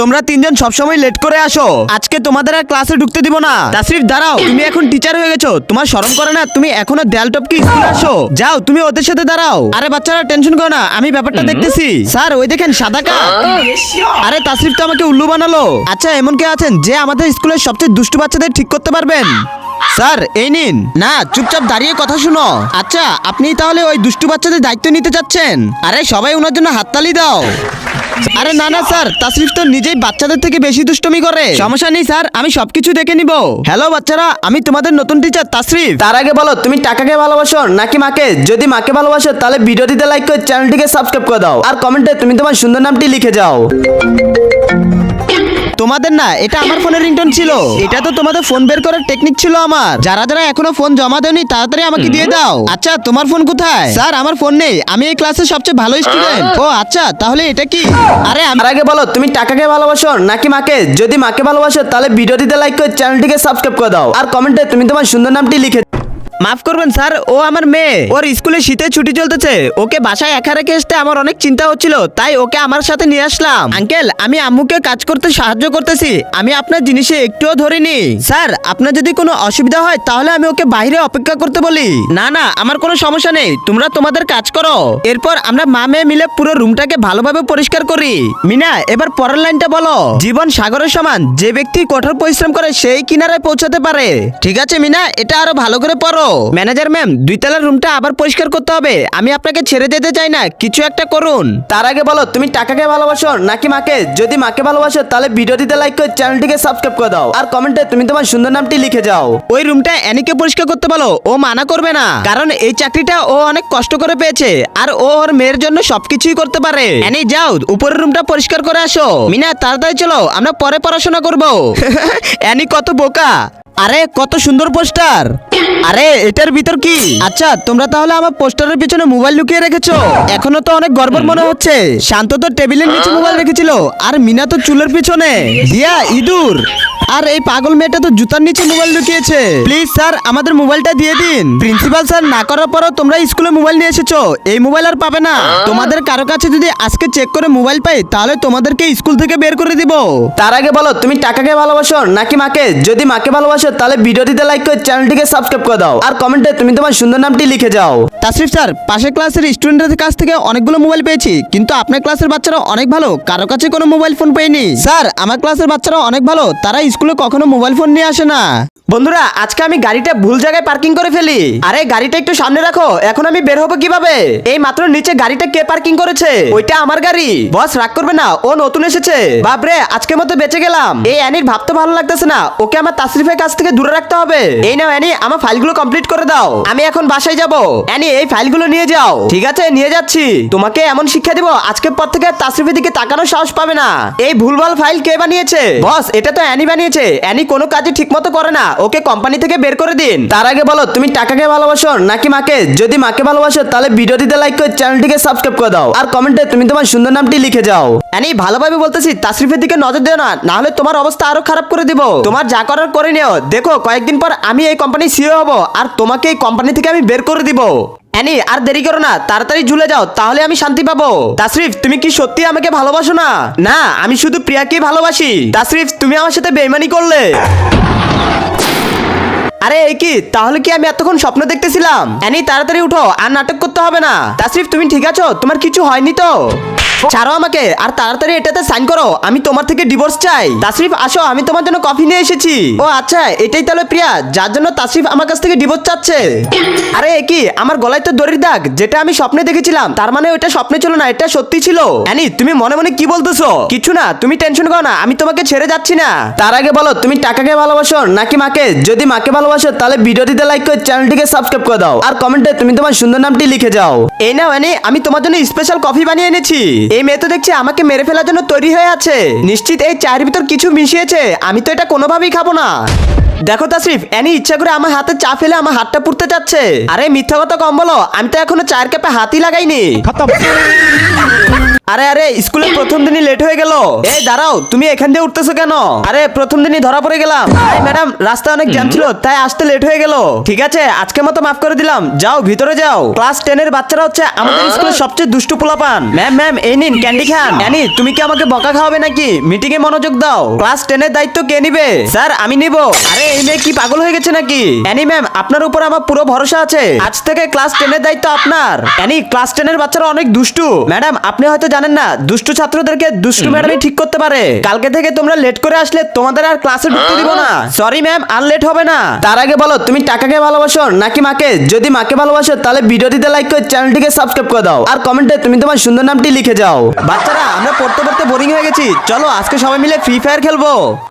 তোমরা তিনজন সবসময় লেট করে আসো। আজকে তোমাদের আর ক্লাসে ঢুকতে দিব না। তাসরিফ দাঁড়াও তুমি এখন টিচার হয়ে গেছো। তোমার শরম করে না তুমি এখনও দেয়াল টপকে স্কুলে আসো। যাও তুমি ওদের সাথে দাঁড়াও। আরে বাচ্চারা টেনশন করো না আমি ব্যাপারটা দেখতেছি। স্যার ওই দেখেন সাদা কা আরে তাসরিফ তো আমাকে উল্লু বানালো। আচ্ছা এমন কে আছেন যে আমাদের স্কুলের সবচেয়ে দুষ্টু বাচ্চাদের ঠিক করতে পারবেন? স্যার এই নিন। না চুপচাপ দাঁড়িয়ে কথা শুনো। আচ্ছা আপনি তাহলে ওই দুষ্টু বাচ্চাদের দায়িত্ব নিতে চাচ্ছেন? আরে সবাই ওনার জন্য হাততালি দাও। আরে না না, স্যার, তাসরিফ তো নিজেই বাচ্চাদের থেকে বেশি দুষ্টমি করে। সমস্যা নেই, স্যার, আমি সবকিছু দেখে নিব। হ্যালো বাচ্চারা, আমি তোমাদের নতুন টিচার তাসরিফ। তার আগে বলো, তুমি টাকাকে ভালোবাসো নাকি মাকে? যদি মাকে ভালোবাসো, তাহলে ভিডিওটিতে লাইক করে চ্যানেলটিকে সাবস্ক্রাইব করে দাও। আর কমেন্টে তুমি তোমার সুন্দর নামটি লিখে যাও। তোমাদের না এটা আমার ফোনের রিংটোন ছিল। এটা তো তোমাদের ফোন বের করার টেকনিক ছিল আমার। যারা যারা এখনও ফোন জমা দেওনি তাড়াতাড়ি আমাকে দিয়ে দাও। আচ্ছা তোমার ফোন কোথায়? স্যার আমার ফোন নেই। আমি এই ক্লাসের সবচেয়ে ভালো স্টুডেন্ট ও আচ্ছা তাহলে এটা কি? আরে আমার আগে বলো তুমি টাকাকে ভালোবাসো নাকি মাকে? যদি মাকে ভালোবাসো তাহলে ভিডিওটিতে লাইক করে চ্যানেলটিকে সাবস্ক্রাইব করে দাও। আর কমেন্টে তুমি তোমার সুন্দর নামটি লিখে মাফ করবেন স্যার, ও আমার মেয়ে। ওর স্কুলে শীতে ছুটি চলতেছে। ওকে বাসায় একা রেখে আসতে আমার অনেক চিন্তা হচ্ছিল, তাই ওকে আমার সাথে নিয়ে আসলাম। আঙ্কেল, আমি আম্মুকে কাজ করতে সাহায্য করতেছি। আমি আপনার জিনিসে একটুও ধরিনি। স্যার, আপনার যদি কোনো অসুবিধা হয়, তাহলে আমি ওকে বাইরে অপেক্ষা করতে বলি। না না, আমার কোনো সমস্যা নেই। তোমরা তোমাদের কাজ করো। এরপর আমরা মা মেয়ে মিলে পুরো রুমটাকে ভালোভাবে পরিষ্কার করি। মিনা, এবার পরের লাইনটা বলো। জীবন সাগরের সমান, যে ব্যক্তি কঠোর পরিশ্রম করে সেই কিনারায় পৌঁছাতে পারে। ঠিক আছে, মিনা, এটা আরও ভালো করে পড়ো। ম্যানেজার ম্যাম দুই তলার রুমটা আবার পরিষ্কার করতে হবে। আমি আপনাকে ছেড়ে যেতে চাই না কিছু একটা করুন। তার আগে বলো তুমি টাকাকে ভালোবাসো নাকি মাকে? যদি মাকে ভালোবাসো তাহলে ভিডিওটিতে লাইক করে চ্যানেলটিকে সাবস্ক্রাইব করে দাও। আর কমেন্টে তুমি তোমার সুন্দর নামটি লিখে যাও। ওই রুমটা অ্যানিকে পরিষ্কার করতে বলো ও মানা করবে না। কারণ এই চাকরিটা ও অনেক কষ্ট করে পেয়েছে আর ও ওর মেয়ের জন্য সবকিছুই করতে পারে। অ্যানি যাও উপরের রুমটা পরিষ্কার করে আসো। মিনা তাড়াতাড়ি চলো আমরা পরে পড়াশোনা করব। অ্যানি কত বোকা। আরে, কত সুন্দর পোস্টার। আরে, এটার ভিতর কি? আচ্ছা তোমরা তাহলে আমার পোস্টারের পিছনে মোবাইল লুকিয়ে রেখেছো। এখনও তো অনেক গর্বর মনে হচ্ছে। শান্ত তো টেবিলের নিচে মোবাইল রেখেছিল, আর মিনা তো চুলের পিছনে। দিয়া, ইঁদুর। আর এই পাগল মেয়েটা তো জুতার নিচে মোবাইল লুকিয়েছে। প্লিজ স্যার আমাদের মোবাইলটা দিয়ে দিন। প্রিন্সিপাল স্যার না করার পরও তোমরা স্কুলে মোবাইল নিয়ে এসেছ। এই মোবাইল আর পাবে না। তোমাদের কারও কাছে যদি আজকে চেক করে মোবাইল পাই, তাহলে তোমাদেরকে স্কুল থেকে বের করে দিব। তার আগে বলো, তুমি টাকাকে ভালোবাসো নাকি মাকে? যদি মাকে ভালোবাসো, তাহলে ভিডিওটিতে লাইক করে চ্যানেলটিকে সাবস্ক্রাইব করে দাও। আর কমেন্টে তুমি তোমার সুন্দর নামটি লিখে যাও। তাসরিফ স্যার পাশের ক্লাসের স্টুডেন্টদের কাছ থেকে অনেকগুলো মোবাইল পেয়েছি। কিন্তু আপনার ক্লাসের বাচ্চারা অনেক ভালো। কারও কাছে কোনো মোবাইল ফোন পেয়নি। স্যার আমার ক্লাসের বাচ্চারা অনেক ভালো। তারা স্কুলে কখনো মোবাইল ফোন নিয়ে আসে না। বন্ধুরা, আজকে আমি গাড়িটা ভুল জায়গায় পার্কিং করে ফেলি। আরে, গাড়িটা একটু সামনে রাখো, এখন আমি বের হব কীভাবে? এই মাত্র নিচে গাড়িটা কে পার্কিং করেছে? ওইটা আমার গাড়ি। বস, রাগ করবে না, ও নতুন এসেছে। বাপরে আজকের মতো বেঁচে গেলাম। এই অ্যানির ভাবতে ভালো লাগতেছে না, ওকে আমার তাসরিফের কাছ থেকে দূরে রাখতে হবে। এই নাও অ্যানি, আমার ফাইলগুলো কমপ্লিট করে দাও। আমি এখন বাসায় যাব। অ্যানি, এই ফাইলগুলো নিয়ে যাও। ঠিক আছে, নিয়ে যাচ্ছি। তোমাকে এমন শিক্ষা দিব, আজকের পর থেকে তাসরিফের দিকে তাকানোর সাহস পাবে না। এই ভুলভাল ফাইল কে বানিয়েছে? বস, এটা তো অ্যানি বানিয়েছে। অ্যানি কোনো কাজই ঠিকমতো করে না। ওকে কোম্পানি থেকে বের করে দিন। তার আগে বলো, তুমি টাকাকে ভালোবাসো নাকি মাকে? যদি মাকে ভালোবাসো, তাহলে ভিডিওটিতে লাইক করে চ্যানেলটিকে সাবস্ক্রাইব করে দাও। আর কমেন্টে তুমি তোমার সুন্দর নামটি লিখে যাও। অ্যানি, ভালোভাবে বলতেছি, তাসরিফের দিকে নজর দিও না না হলে তোমার অবস্থা আরও খারাপ করে দিব। তোমার যা করার করে নিও। দেখো, কয়েকদিন পর আমি এই কোম্পানি সিও হব, আর তোমাকে এই কোম্পানি থেকে আমি বের করে দিব। অ্যানি, আর দেরি করো না, তাড়াতাড়ি ঝুলে যাও, তাহলে আমি শান্তি পাবো। তাসরিফ, তুমি কি সত্যি আমাকে ভালোবাসো না? না, আমি শুধু প্রিয়াকেই ভালোবাসি। তাসরিফ, তুমি আমার সাথে বেইমানি করলে। কি? তাহলে কি আমি এতক্ষণ স্বপ্ন দেখতেছিলাম? অ্যানি, তাড়াতাড়ি উঠো, আর নাটক করতে হবে না। তাসরিফ, তুমি ঠিক আছো? তোমার কিছু হয়নি তো? ছাড়ো আমাকে, আর তাড়াতাড়ি এটাতে সাইন করো। আমি তোমার থেকে ডিভোর্স চাই। তাসরিফ, আসো, আমি তোমার জন্য কফি নিয়ে এসেছি। ও আচ্ছা এটাই তাহলে প্রিয়া, যার জন্য তাসরিফ আমার কাছ থেকে ডিভোর্স চাচ্ছে। আরে, এ কি? আমার গলায় তো দড়ির দাগ, যেটা আমি স্বপ্নে দেখেছিলাম। তার মানে ওটা স্বপ্নে ছিল না, এটা সত্যি ছিল। অ্যানি, তুমি মনে মনে কি বলতেছো? কিছু না, তুমি টেনশন করো না, আমি তোমাকে ছেড়ে যাচ্ছি না। তার আগে বলো, তুমি টাকাকে ভালোবাসো নাকি মাকে? যদি মাকে ভালোবাসো তাহলে ভিডিওটিতে লাইক করে চ্যানেলটিকে সাবস্ক্রাইব করে দাও। আর কমেন্টে তুমি তোমার সুন্দর নামটি লিখে যাও। এই নাও অ্যানি আমি তোমার জন্য স্পেশাল কফি বানিয়ে এনেছি। এই মেয়ে তো দেখছি আমাকে মেরে ফেলার জন্য তৈরি হয়ে আছে। নিশ্চিত এই চায়ের ভিতর কিছু মিশিয়েছে। আমি তো এটা কোনোভাবেই খাব না। দেখো তাসরিফ, এনি ইচ্ছা করে আমার হাতে চা ফেলে আমার হাতটা পুড়তে চাচ্ছে আরে মিথ্যা কথা কম বলো, আমি তো এখনও চায়ের কাপে হাতই লাগাইনি। আরে আরে, স্কুলের প্রথম দিনই লেট হয়ে গেল। এই, দাঁড়াও, তুমি এখান দিয়ে উঠতেছো কেন? আরে, প্রথম দিনই ধরা পড়ে গেলাম। আরে ম্যাডাম রাস্তা অনেক জ্যাম ছিল, তাই আসতে লেট হয়ে গেল। ঠিক আছে আজকে মতো মাফ করে দিলাম। যাও, ভিতরে যাও। ক্লাস টেন এর বাচ্চারা হচ্ছে আমাদের স্কুলের সবচেয়ে দুষ্টু পোলাপান। ম্যাম ম্যাম এই নিন ক্যান্ডি খান। অ্যানি তুমি কি আমাকে বকা খাওয়াবে নাকি? মিটিং এ মনোযোগ দাও। ক্লাস টেন এর দায়িত্ব কে নিবে? স্যার আমি নিব। আরে, এই মেয়ে কি পাগল হয়ে গেছে নাকি? অ্যানি ম্যাম আপনার উপর আমার পুরো ভরসা আছে। আজ থেকে ক্লাস টেন এর দায়িত্ব আপনার। অ্যানি ক্লাস টেন এর বাচ্চারা অনেক দুষ্টু। ম্যাডাম আপনি হয়তো জানেন না দুষ্টু ছাত্রদেরকে দুষ্টু ম্যাডামই ঠিক করতে পারে। কালকে থেকে তোমরা লেট করে আসলে তোমাদের আর ক্লাসে ঢুকতে দিব না। সরি ম্যাম আর লেট হবে না। তার আগে বলো তুমি টাকাকে ভালোবাসো নাকি মাকে? যদি মাকে ভালোবাসো তাহলে ভিডিওটিতে লাইক করে চ্যানেলটিকে সাবস্ক্রাইব করে দাও। আর কমেন্টে তুমি তোমার সুন্দর নামটি লিখে যাও। বাচ্চারা আমরা পড়তে পড়তে বোরিং হয়ে গেছি। চলো আজকে সবাই মিলে ফ্রি ফায়ার খেলব।